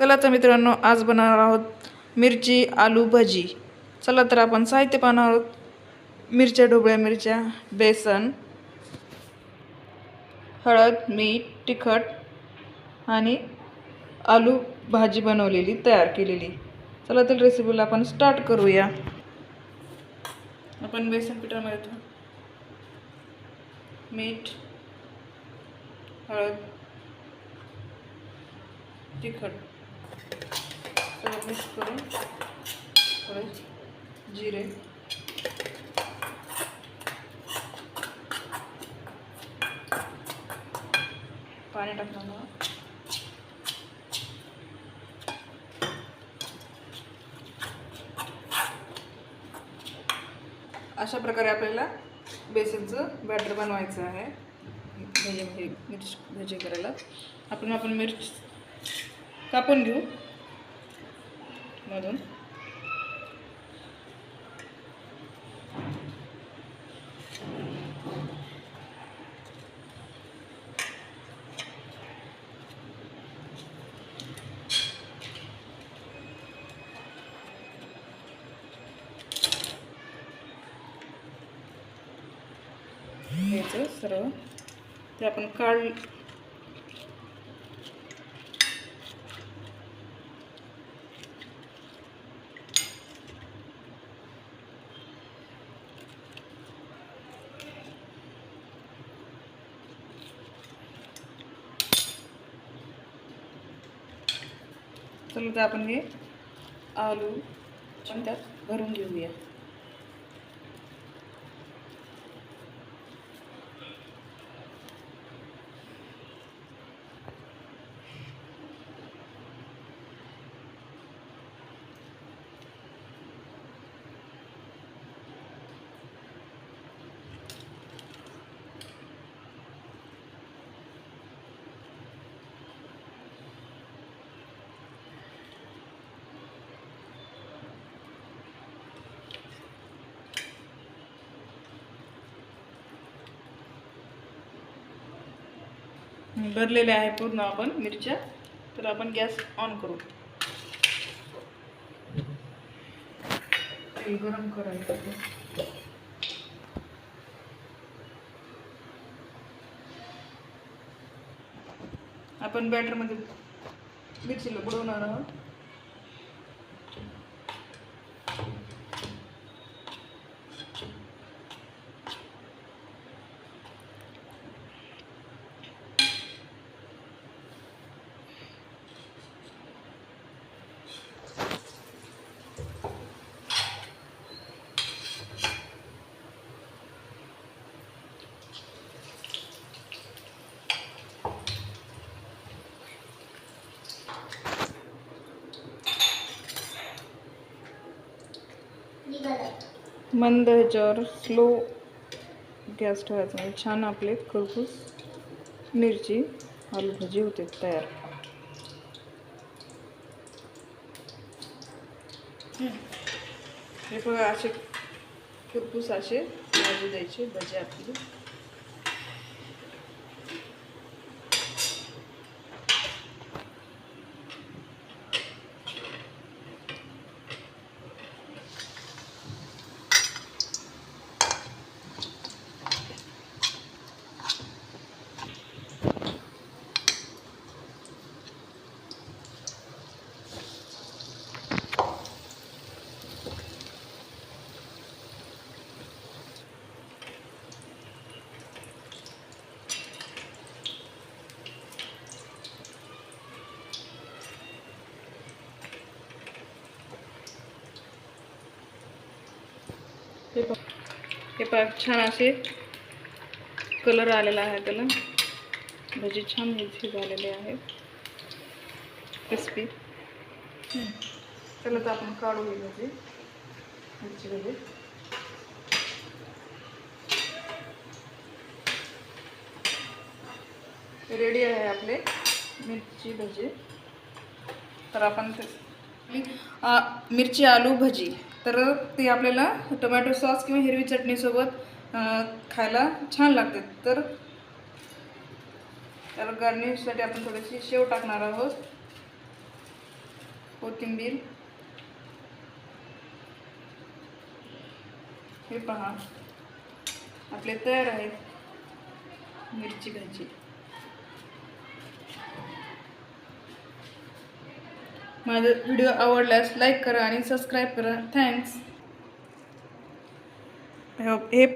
चला तर मित्रांनो आज बनवणार आहोत मिरची आलू भजी. चला तर आपण साहित्य पाहणार आहोत. मिरच्या ढोबळ्या मिरच्या बेसन हळद मीठ तिखट आणि आलू भाजी बनवलेली तयार केलेली. चला तर रेसिपीला आपण स्टार्ट करूया. आपण बेसन पिठामध्ये ठेवू. मीठ हळद तिखट. सगळं मिक्स करून परत जिरे पाणी टाकणार अशा प्रकारे आपल्याला बेसनचं बॅटर बनवायचं आहे. भजी भजी मिरची भजी करायला. आपण आपण मिरची कापून घेऊ. मधून. घ्यायचं सर्व ते आपण काढ चला तर आपण हे आलू पण त्यात भरून घेऊया. भरलेले आहे पूर्ण आपण मिरच्या. तर आपण गॅस ऑन करू. तेल गरम करायचं आपण बॅटरमध्ये मिरचीला बुडवणार आहोत. मंद ह्याच्यावर स्लो गॅस ठेवायचा. म्हणजे छान आपले खरपूस मिरची आलू भजी होते तयार. हे बघा असे खरपूस असे भाजी द्यायचे भजी आपली. हे पहा. हे पहा छान असे कलर आलेला आहे त्याला. भजी छान मिरची झालेली आहे. क्रिस्पी चला तर आपण काढू ही भजी. मिरची भजी. रेडी आहे आपले मिरची भजी. तर आपण मिरची आलू भजी. तर ते आपल्याला टोमॅटो सॉस किंवा हिरवी चटणीसोबत खायला छान लागते. तर तर गार्निशसाठी आपण थोडीशी शेव टाकणार आहोत. कोथिंबीर. हे पहा. आपले तयार आहेत. मिरची भाजी माझा व्हिडिओ आवडल्यास लाईक करा आणि सबस्क्राईब करा. थँक्स. हे